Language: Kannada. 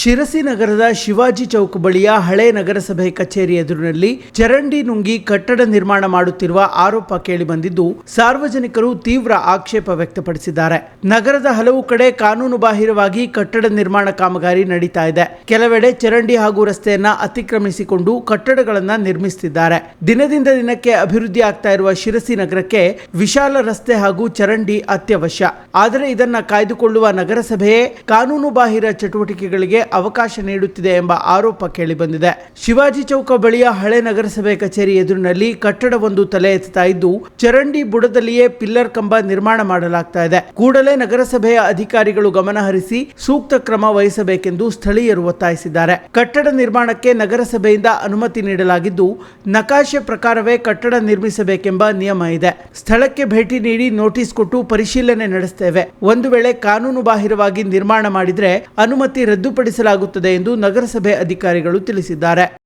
ಶಿರಸಿ ನಗರದ ಶಿವಾಜಿ ಚೌಕ್ ಬಳಿಯ ಹಳೆ ನಗರಸಭೆ ಕಚೇರಿ ಎದುರಿನಲ್ಲಿ ಚರಂಡಿ ನುಂಗಿ ಕಟ್ಟಡ ನಿರ್ಮಾಣ ಮಾಡುತ್ತಿರುವ ಆರೋಪ ಕೇಳಿಬಂದಿದ್ದು ಸಾರ್ವಜನಿಕರು ತೀವ್ರ ಆಕ್ಷೇಪ ವ್ಯಕ್ತಪಡಿಸಿದ್ದಾರೆ. ನಗರದ ಹಲವು ಕಡೆ ಕಾನೂನು ಬಾಹಿರವಾಗಿ ಕಟ್ಟಡ ನಿರ್ಮಾಣ ಕಾಮಗಾರಿ ನಡೀತಾ ಇದೆ. ಕೆಲವೆಡೆ ಚರಂಡಿ ಹಾಗೂ ರಸ್ತೆಯನ್ನ ಅತಿಕ್ರಮಿಸಿಕೊಂಡು ಕಟ್ಟಡಗಳನ್ನ ನಿರ್ಮಿಸುತ್ತಿದ್ದಾರೆ ದಿನದಿಂದ ದಿನಕ್ಕೆ ಅಭಿವೃದ್ಧಿ ಆಗ್ತಾ ಇರುವ ಶಿರಸಿ ನಗರಕ್ಕೆ ವಿಶಾಲ ರಸ್ತೆ ಹಾಗೂ ಚರಂಡಿ ಅತ್ಯವಶ್ಯ. ಆದರೆ ಇದನ್ನ ಕಾಯ್ದುಕೊಳ್ಳುವ ನಗರಸಭೆಯೇ ಕಾನೂನು ಬಾಹಿರ ಚಟುವಟಿಕೆಗಳಿಗೆ ಅವಕಾಶ ನೀಡುತ್ತಿದೆ ಎಂಬ ಆರೋಪ ಕೇಳಿಬಂದಿದೆ. ಶಿವಾಜಿ ಚೌಕ ಬಳಿಯ ಹಳೆ ನಗರಸಭೆ ಕಚೇರಿ ಎದುರಿನಲ್ಲಿ ಕಟ್ಟಡವೊಂದು ತಲೆ ಎತ್ತಾ ಇದ್ದು, ಚರಂಡಿ ಬುಡದಲ್ಲಿಯೇ ಪಿಲ್ಲರ್ ಕಂಬ ನಿರ್ಮಾಣ ಮಾಡಲಾಗ್ತಾ ಇದೆ. ಕೂಡಲೇ ನಗರಸಭೆಯ ಅಧಿಕಾರಿಗಳು ಗಮನಹರಿಸಿ ಸೂಕ್ತ ಕ್ರಮ ವಹಿಸಬೇಕೆಂದು ಸ್ಥಳೀಯರು ಒತ್ತಾಯಿಸಿದ್ದಾರೆ. ಕಟ್ಟಡ ನಿರ್ಮಾಣಕ್ಕೆ ನಗರಸಭೆಯಿಂದ ಅನುಮತಿ ನೀಡಲಾಗಿದ್ದು, ನಕಾಶೆ ಪ್ರಕಾರವೇ ಕಟ್ಟಡ ನಿರ್ಮಿಸಬೇಕೆಂಬ ನಿಯಮ ಇದೆ. ಸ್ಥಳಕ್ಕೆ ಭೇಟಿ ನೀಡಿ ನೋಟಿಸ್ ಕೊಟ್ಟು ಪರಿಶೀಲನೆ ನಡೆಸುತ್ತೇವೆ. ಒಂದು ವೇಳೆ ಕಾನೂನು ಬಾಹಿರವಾಗಿ ನಿರ್ಮಾಣ ಮಾಡಿದ್ರೆ ಅನುಮತಿ ರದ್ದುಪಡಿಸಲಾಗುತ್ತದೆ ಎಂದು ನಗರಸಭೆ ಅಧಿಕಾರಿಗಳು ತಿಳಿಸಿದ್ದಾರೆ.